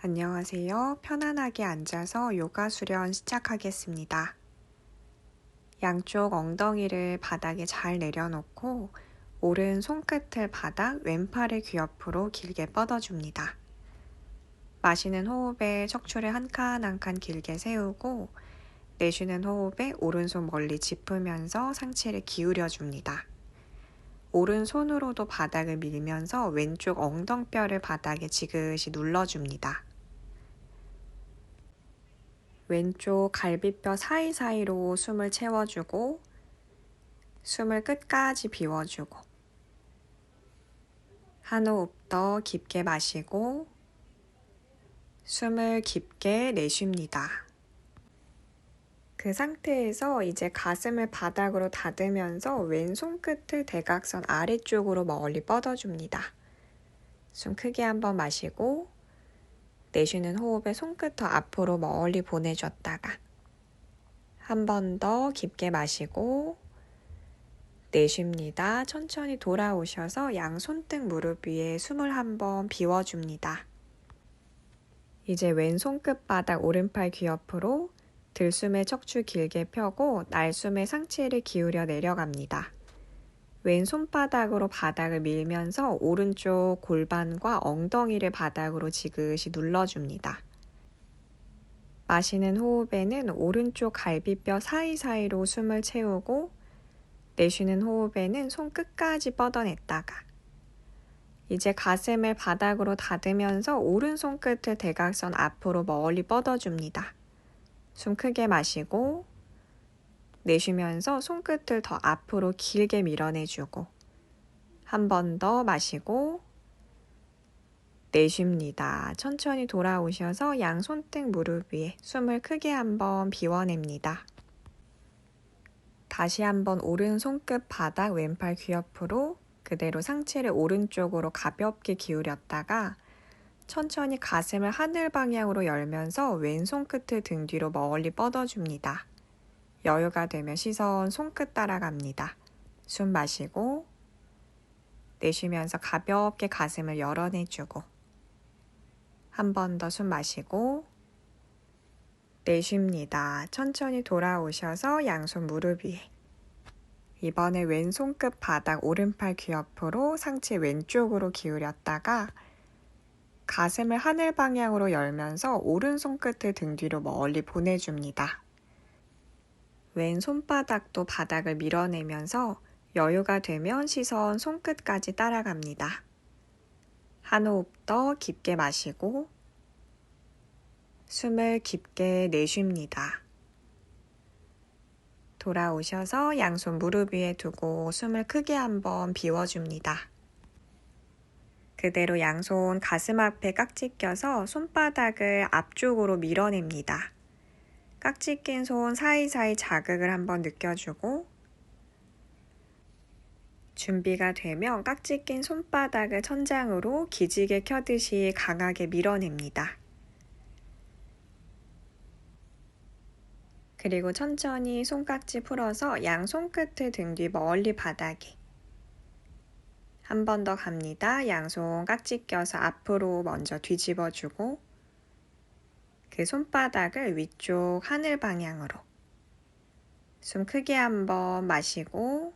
안녕하세요. 편안하게 앉아서 요가 수련 시작하겠습니다. 양쪽 엉덩이를 바닥에 잘 내려놓고 오른 손끝을 바닥, 왼팔을 귀 옆으로 길게 뻗어줍니다. 마시는 호흡에 척추를 한 칸 한칸 길게 세우고 내쉬는 호흡에 오른손 멀리 짚으면서 상체를 기울여 줍니다. 오른손으로도 바닥을 밀면서 왼쪽 엉덩뼈를 바닥에 지그시 눌러줍니다. 왼쪽 갈비뼈 사이사이로 숨을 채워주고 숨을 끝까지 비워주고 한 호흡 더 깊게 마시고 숨을 깊게 내쉽니다. 그 상태에서 이제 가슴을 바닥으로 닫으면서 왼손 끝을 대각선 아래쪽으로 멀리 뻗어줍니다. 숨 크게 한번 마시고 내쉬는 호흡에 손끝 더 앞으로 멀리 보내줬다가 한 번 더 깊게 마시고 내쉽니다. 천천히 돌아오셔서 양 손등 무릎 위에 숨을 한번 비워줍니다. 이제 왼손 끝바닥 오른팔 귀 옆으로 들숨에 척추 길게 펴고 날숨에 상체를 기울여 내려갑니다. 왼 손바닥으로 바닥을 밀면서 오른쪽 골반과 엉덩이를 바닥으로 지그시 눌러줍니다. 마시는 호흡에는 오른쪽 갈비뼈 사이사이로 숨을 채우고 내쉬는 호흡에는 손 끝까지 뻗어냈다가 이제 가슴을 바닥으로 닫으면서 오른손 끝을 대각선 앞으로 멀리 뻗어줍니다. 숨 크게 마시고 내쉬면서 손끝을 더 앞으로 길게 밀어내주고 한 번 더 마시고 내쉽니다. 천천히 돌아오셔서 양 손등 무릎 위에 숨을 크게 한번 비워냅니다. 다시 한번 오른 손끝 바닥 왼팔 귀 옆으로 그대로 상체를 오른쪽으로 가볍게 기울였다가 천천히 가슴을 하늘 방향으로 열면서 왼손 끝을 등 뒤로 멀리 뻗어줍니다. 여유가 되면 시선 손끝 따라갑니다. 숨 마시고 내쉬면서 가볍게 가슴을 열어내주고 한 번 더 숨 마시고 내쉽니다. 천천히 돌아오셔서 양손 무릎 위에 이번에 왼손 끝 바닥 오른팔 귀 옆으로 상체 왼쪽으로 기울였다가 가슴을 하늘 방향으로 열면서 오른손 끝을 등 뒤로 멀리 보내줍니다. 왼 손바닥도 바닥을 밀어내면서 여유가 되면 시선 손끝까지 따라갑니다. 한 호흡 더 깊게 마시고 숨을 깊게 내쉽니다. 돌아오셔서 양손 무릎 위에 두고 숨을 크게 한번 비워줍니다. 그대로 양손 가슴 앞에 깍지 껴서 손바닥을 앞쪽으로 밀어냅니다. 깍지 낀 손 사이사이 자극을 한번 느껴주고 준비가 되면 깍지 낀 손바닥을 천장으로 기지개 켜듯이 강하게 밀어냅니다. 그리고 천천히 손깍지 풀어서 양 손끝을 등 뒤 멀리 바닥에 한 번 더 갑니다. 양손 깍지 껴서 앞으로 먼저 뒤집어주고 그 손바닥을 위쪽 하늘 방향으로 숨 크게 한번 마시고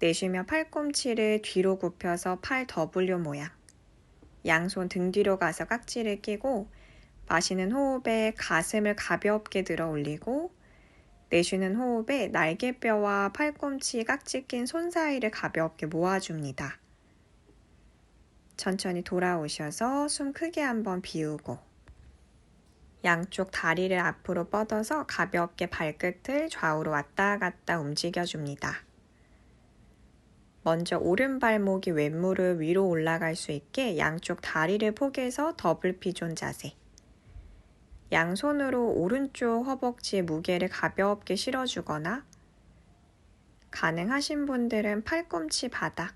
내쉬며 팔꿈치를 뒤로 굽혀서 팔 W 모양 양손 등 뒤로 가서 깍지를 끼고 마시는 호흡에 가슴을 가볍게 들어 올리고 내쉬는 호흡에 날개뼈와 팔꿈치 깍지 낀 손 사이를 가볍게 모아줍니다. 천천히 돌아오셔서 숨 크게 한번 비우고 양쪽 다리를 앞으로 뻗어서 가볍게 발끝을 좌우로 왔다 갔다 움직여줍니다. 먼저 오른 발목이 왼무릎 위로 올라갈 수 있게 양쪽 다리를 포개서 더블 피존 자세. 양손으로 오른쪽 허벅지에 무게를 가볍게 실어주거나 가능하신 분들은 팔꿈치 바닥,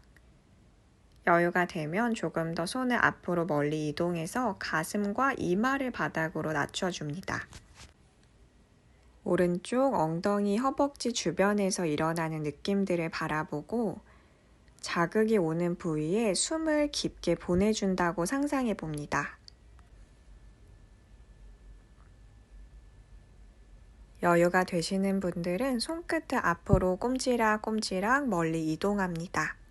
여유가 되면 조금 더 손을 앞으로 멀리 이동해서 가슴과 이마를 바닥으로 낮춰줍니다. 오른쪽 엉덩이 허벅지 주변에서 일어나는 느낌들을 바라보고 자극이 오는 부위에 숨을 깊게 보내준다고 상상해 봅니다. 여유가 되시는 분들은 손끝을 앞으로 꼼지락꼼지락 멀리 이동합니다.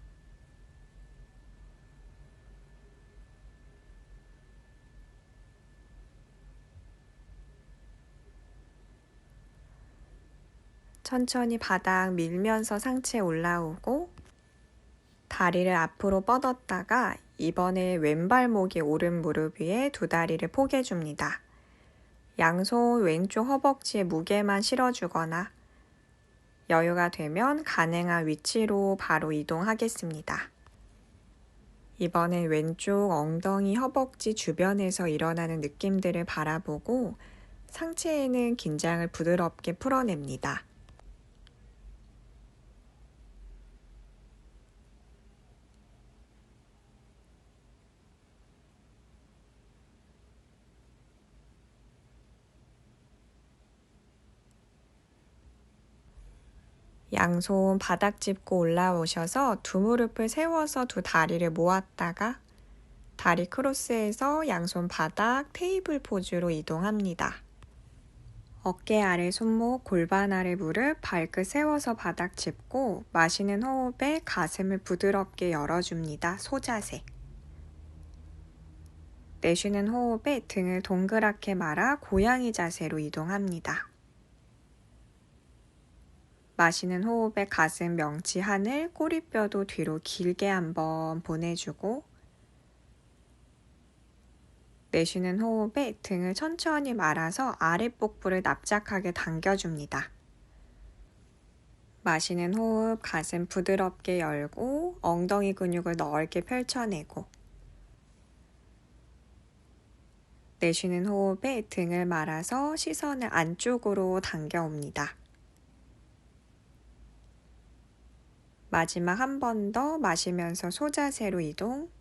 천천히 바닥 밀면서 상체 올라오고 다리를 앞으로 뻗었다가 이번에 왼발목이 오른 무릎 위에 두 다리를 포개줍니다. 양손 왼쪽 허벅지에 무게만 실어주거나 여유가 되면 가능한 위치로 바로 이동하겠습니다. 이번엔 왼쪽 엉덩이 허벅지 주변에서 일어나는 느낌들을 바라보고 상체에는 긴장을 부드럽게 풀어냅니다. 양손 바닥 짚고 올라오셔서 두 무릎을 세워서 두 다리를 모았다가 다리 크로스해서 양손 바닥 테이블 포즈로 이동합니다. 어깨 아래 손목, 골반 아래 무릎, 발끝 세워서 바닥 짚고 마시는 호흡에 가슴을 부드럽게 열어줍니다. 소자세. 내쉬는 호흡에 등을 동그랗게 말아 고양이 자세로 이동합니다. 마시는 호흡에 가슴, 명치, 하늘, 꼬리뼈도 뒤로 길게 한번 보내주고 내쉬는 호흡에 등을 천천히 말아서 아랫복부를 납작하게 당겨줍니다. 마시는 호흡, 가슴 부드럽게 열고 엉덩이 근육을 넓게 펼쳐내고 내쉬는 호흡에 등을 말아서 시선을 안쪽으로 당겨옵니다. 마지막 한 번 더 마시면서 소자세로 이동.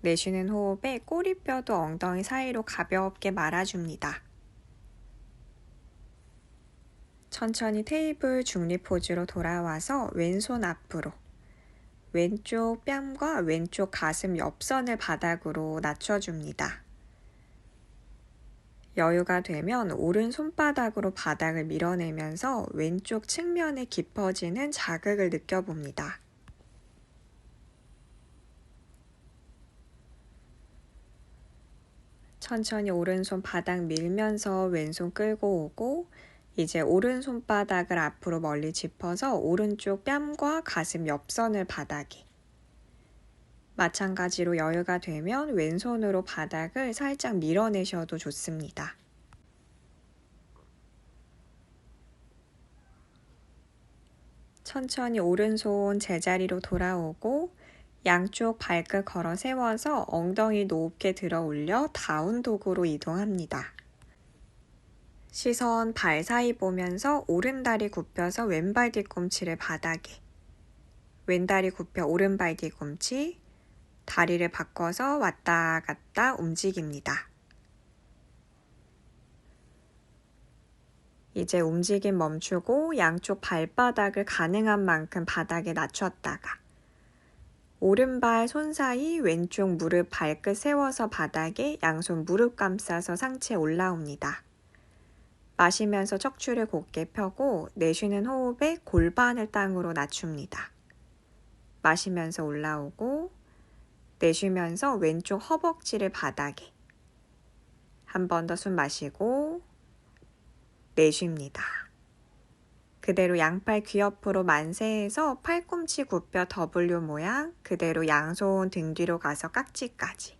내쉬는 호흡에 꼬리뼈도 엉덩이 사이로 가볍게 말아줍니다. 천천히 테이블 중립 포즈로 돌아와서 왼손 앞으로 왼쪽 뺨과 왼쪽 가슴 옆선을 바닥으로 낮춰줍니다. 여유가 되면 오른 손바닥으로 바닥을 밀어내면서 왼쪽 측면에 깊어지는 자극을 느껴봅니다. 천천히 오른손 바닥 밀면서 왼손 끌고 오고 이제 오른손 바닥을 앞으로 멀리 짚어서 오른쪽 뺨과 가슴 옆선을 바닥에 마찬가지로 여유가 되면 왼손으로 바닥을 살짝 밀어내셔도 좋습니다. 천천히 오른손 제자리로 돌아오고 양쪽 발끝 걸어 세워서 엉덩이 높게 들어 올려 다운독으로 이동합니다. 시선 발 사이 보면서 오른다리 굽혀서 왼발 뒤꿈치를 바닥에 왼다리 굽혀 오른발 뒤꿈치 다리를 바꿔서 왔다 갔다 움직입니다. 이제 움직임 멈추고 양쪽 발바닥을 가능한 만큼 바닥에 낮췄다가 오른발 손 사이 왼쪽 무릎 발끝 세워서 바닥에 양손 무릎 감싸서 상체 올라옵니다. 마시면서 척추를 곧게 펴고 내쉬는 호흡에 골반을 땅으로 낮춥니다. 마시면서 올라오고 내쉬면서 왼쪽 허벅지를 바닥에 한 번 더 숨 마시고 내쉽니다. 그대로 양팔 귀 옆으로 만세해서 팔꿈치 굽혀 W 모양 그대로 양손 등 뒤로 가서 깍지까지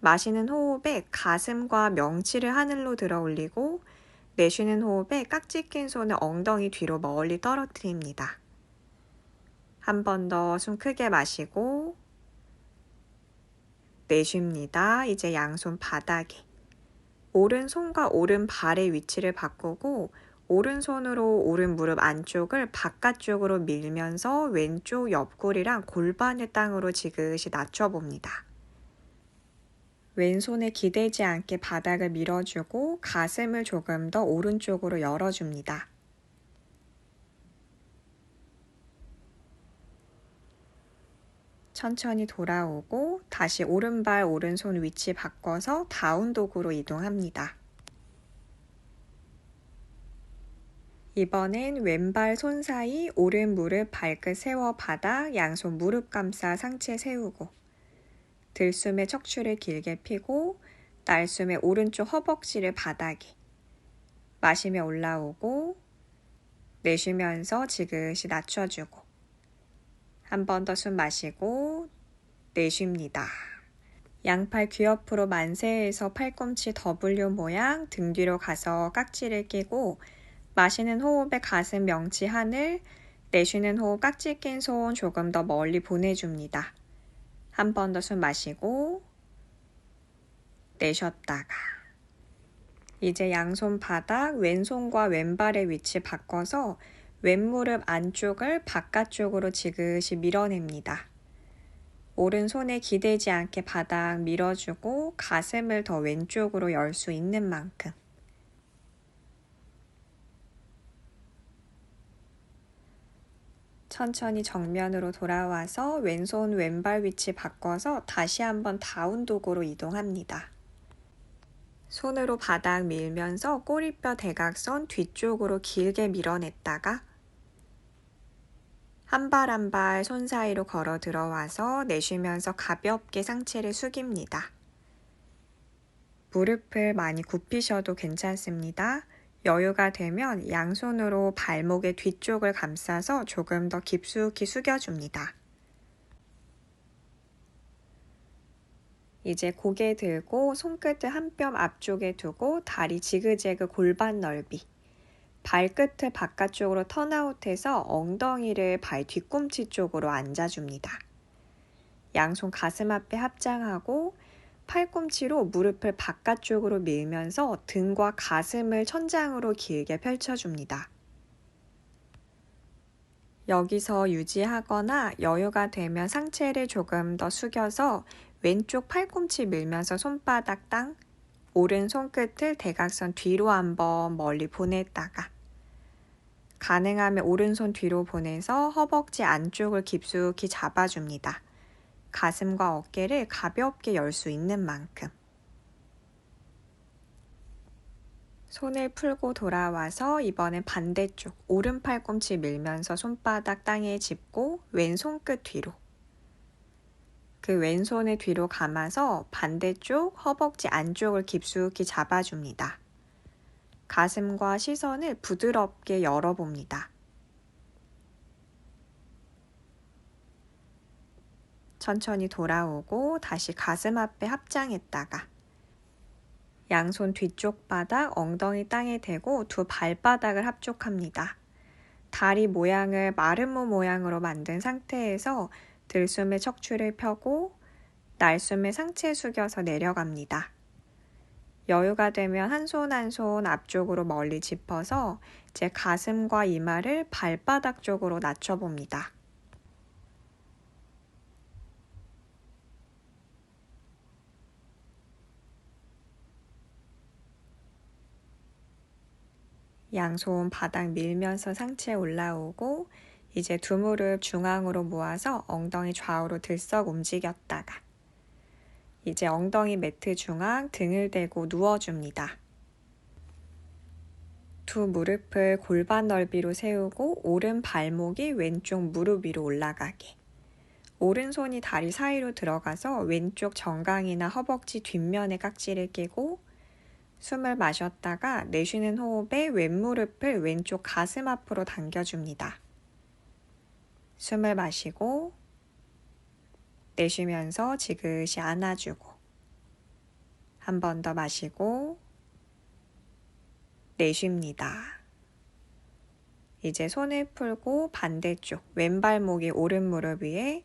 마시는 호흡에 가슴과 명치를 하늘로 들어 올리고 내쉬는 호흡에 깍지 낀 손을 엉덩이 뒤로 멀리 떨어뜨립니다. 한 번 더 숨 크게 마시고 내쉽니다. 이제 양손 바닥에 오른손과 오른발의 위치를 바꾸고 오른손으로 오른 무릎 안쪽을 바깥쪽으로 밀면서 왼쪽 옆구리랑 골반을 땅으로 지그시 낮춰봅니다. 왼손에 기대지 않게 바닥을 밀어주고 가슴을 조금 더 오른쪽으로 열어줍니다. 천천히 돌아오고 다시 오른발 오른손 위치 바꿔서 다운 도구로 이동합니다. 이번엔 왼발 손 사이 오른 무릎 발끝 세워 바닥 양손 무릎 감싸 상체 세우고 들숨에 척추를 길게 펴고 날숨에 오른쪽 허벅지를 바닥에 마시며 올라오고 내쉬면서 지그시 낮춰주고 한 번 더 숨 마시고 내쉽니다. 양팔 귀 옆으로 만세해서 팔꿈치 W 모양 등 뒤로 가서 깍지를 끼고 마시는 호흡에 가슴 명치 하늘, 내쉬는 호흡 깍지 낀 손 조금 더 멀리 보내줍니다. 한 번 더 숨 마시고 내쉬었다가 이제 양손 바닥 왼손과 왼발의 위치 바꿔서 왼무릎 안쪽을 바깥쪽으로 지그시 밀어냅니다. 오른손에 기대지 않게 바닥 밀어주고 가슴을 더 왼쪽으로 열 수 있는 만큼 천천히 정면으로 돌아와서 왼손 왼발 위치 바꿔서 다시 한번 다운 도구로 이동합니다. 손으로 바닥 밀면서 꼬리뼈 대각선 뒤쪽으로 길게 밀어냈다가 한 발 한 발 손 사이로 걸어 들어와서 내쉬면서 가볍게 상체를 숙입니다. 무릎을 많이 굽히셔도 괜찮습니다. 여유가 되면 양손으로 발목의 뒤쪽을 감싸서 조금 더 깊숙이 숙여줍니다. 이제 고개 들고 손끝을 한 뼘 앞쪽에 두고 다리 지그재그 골반 넓이. 발끝을 바깥쪽으로 턴아웃해서 엉덩이를 발 뒤꿈치 쪽으로 앉아줍니다. 양손 가슴 앞에 합장하고 팔꿈치로 무릎을 바깥쪽으로 밀면서 등과 가슴을 천장으로 길게 펼쳐줍니다. 여기서 유지하거나 여유가 되면 상체를 조금 더 숙여서 왼쪽 팔꿈치 밀면서 손바닥 땅, 오른 손끝을 대각선 뒤로 한번 멀리 보냈다가 가능하면 오른손 뒤로 보내서 허벅지 안쪽을 깊숙이 잡아줍니다. 가슴과 어깨를 가볍게 열 수 있는 만큼. 손을 풀고 돌아와서 이번엔 반대쪽 오른 팔꿈치 밀면서 손바닥 땅에 짚고 왼손 끝 뒤로. 그 왼손을 뒤로 감아서 반대쪽 허벅지 안쪽을 깊숙이 잡아줍니다. 가슴과 시선을 부드럽게 열어봅니다. 천천히 돌아오고 다시 가슴 앞에 합장했다가 양손 뒤쪽 바닥 엉덩이 땅에 대고 두 발바닥을 합족합니다. 다리 모양을 마름모 모양으로 만든 상태에서 들숨에 척추를 펴고 날숨에 상체 숙여서 내려갑니다. 여유가 되면 한 손 한 손 앞쪽으로 멀리 짚어서 제 가슴과 이마를 발바닥 쪽으로 낮춰봅니다. 양손 바닥 밀면서 상체 올라오고 이제 두 무릎 중앙으로 모아서 엉덩이 좌우로 들썩 움직였다가 이제 엉덩이 매트 중앙 등을 대고 누워줍니다. 두 무릎을 골반 넓이로 세우고 오른 발목이 왼쪽 무릎 위로 올라가게. 오른손이 다리 사이로 들어가서 왼쪽 정강이나 허벅지 뒷면에 깍지를 끼고 숨을 마셨다가 내쉬는 호흡에 왼무릎을 왼쪽 가슴 앞으로 당겨줍니다. 숨을 마시고 내쉬면서 지그시 안아주고 한 번 더 마시고 내쉽니다. 이제 손을 풀고 반대쪽 왼발목이 오른 무릎 위에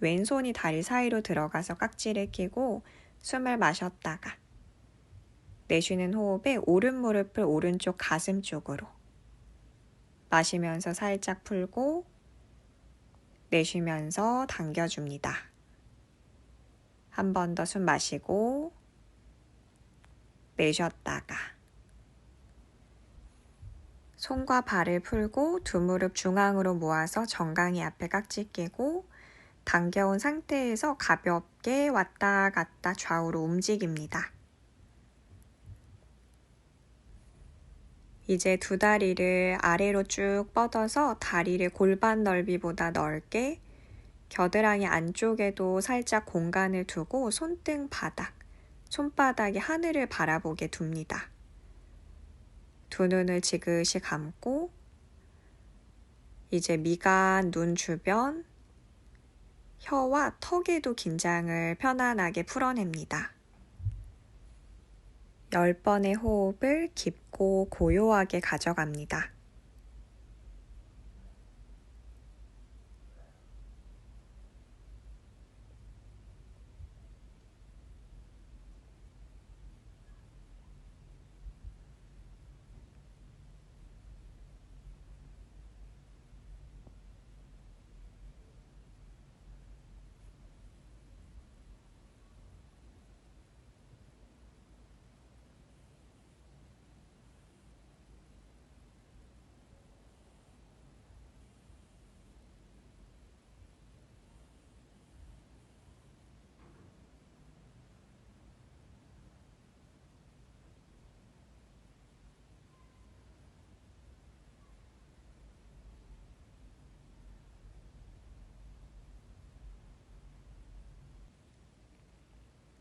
왼손이 다리 사이로 들어가서 깍지를 끼고 숨을 마셨다가 내쉬는 호흡에 오른 무릎을 오른쪽 가슴 쪽으로 마시면서 살짝 풀고 내쉬면서 당겨줍니다. 한 번 더 숨 마시고 내쉬었다가 손과 발을 풀고 두 무릎 중앙으로 모아서 정강이 앞에 깍지 끼고 당겨온 상태에서 가볍게 왔다 갔다 좌우로 움직입니다. 이제 두 다리를 아래로 쭉 뻗어서 다리를 골반 넓이보다 넓게 겨드랑이 안쪽에도 살짝 공간을 두고 손등 바닥, 손바닥이 하늘을 바라보게 둡니다. 두 눈을 지그시 감고 이제 미간, 눈 주변, 혀와 턱에도 긴장을 편안하게 풀어냅니다. 10번의 호흡을 깊고 고요하게 가져갑니다.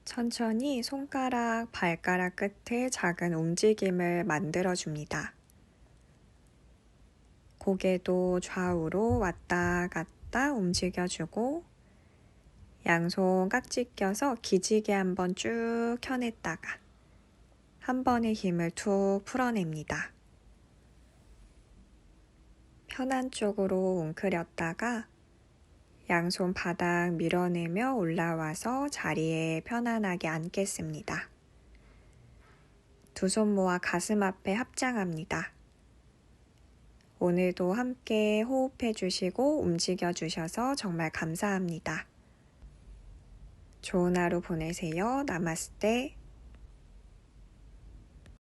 천천히 손가락, 발가락 끝에 작은 움직임을 만들어 줍니다. 고개도 좌우로 왔다 갔다 움직여주고 양손 깍지 껴서 기지개 한번 쭉 켜냈다가 한 번의 힘을 툭 풀어냅니다. 편한 쪽으로 웅크렸다가 양손 바닥 밀어내며 올라와서 자리에 편안하게 앉겠습니다. 두 손 모아 가슴 앞에 합장합니다. 오늘도 함께 호흡해 주시고 움직여 주셔서 정말 감사합니다. 좋은 하루 보내세요. 나마스테.